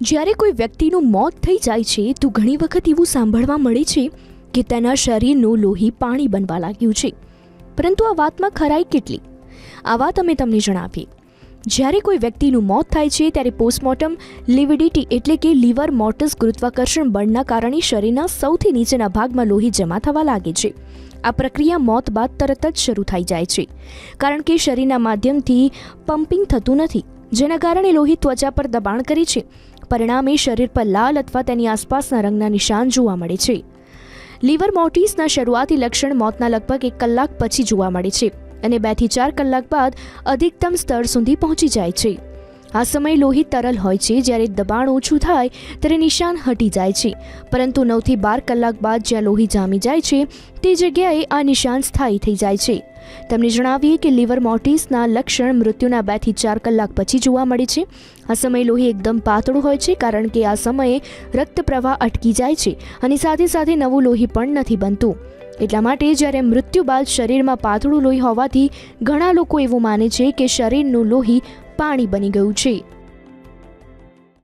જ્યારે કોઈ વ્યક્તિનું મોત થઈ જાય છે, તો ઘણી વખત એવું સાંભળવા મળે છે કે તેના શરીરનું લોહી પાણી બનવા લાગ્યું છે. પરંતુ આ વાતમાં ખરાઈ કેટલી? આ વાત અમે તમને જણાવીએ. જ્યારે કોઈ વ્યક્તિનું મોત થાય છે, ત્યારે પોસ્ટમોર્ટમ લિવિડિટી એટલે કે લીવર મોર્ટસ ગુરુત્વાકર્ષણ બળના કારણે શરીરના સૌથી નીચેના ભાગમાં લોહી જમા થવા લાગે છે. આ પ્રક્રિયા મોત બાદ તરત જ શરૂ થઈ જાય છે. કારણ કે શરીરના માધ્યમથી પમ્પિંગ થતું નથી, જેના કારણે લોહી ત્વચા પર દબાણ કરે છે. પરિણામે શરીર પર લાલ અથવા તેની આસપાસના રંગના નિશાન જોવા મળે છે. લીવર મોટીસના શરૂઆતી લક્ષણ મોતના લગભગ એક કલાક પછી જોવા મળે છે અને બેથી ચાર કલાક બાદ અધિકતમ સ્તર સુધી પહોંચી જાય છે. આ સમયે લોહી તરલ હોય છે, જ્યારે દબાણ ઓછું થાય ત્યારે નિશાન હટી જાય છે. પરંતુ નવથી બાર કલાક બાદ જ્યાં લોહી જામી જાય છે, તે જગ્યાએ આ નિશાન સ્થાયી થઈ જાય છે. તમને જણાવીએ કે લીવર મોટિસના લક્ષણ મૃત્યુના બેથી ચાર કલાક પછી જોવા મળે છે. આ સમયે લોહી એકદમ પાતળું હોય છે કારણ કે આ સમયે રક્ત પ્રવાહ અટકી જાય છે અને સાથે સાથે નવું લોહી પણ નથી બનતું. એટલા માટે જ્યારે મૃત્યુ બાદ શરીરમાં પાતળું લોહી હોવાથી ઘણા લોકો એવું માને છે કે શરીરનું લોહી પાણી બની ગયું છે.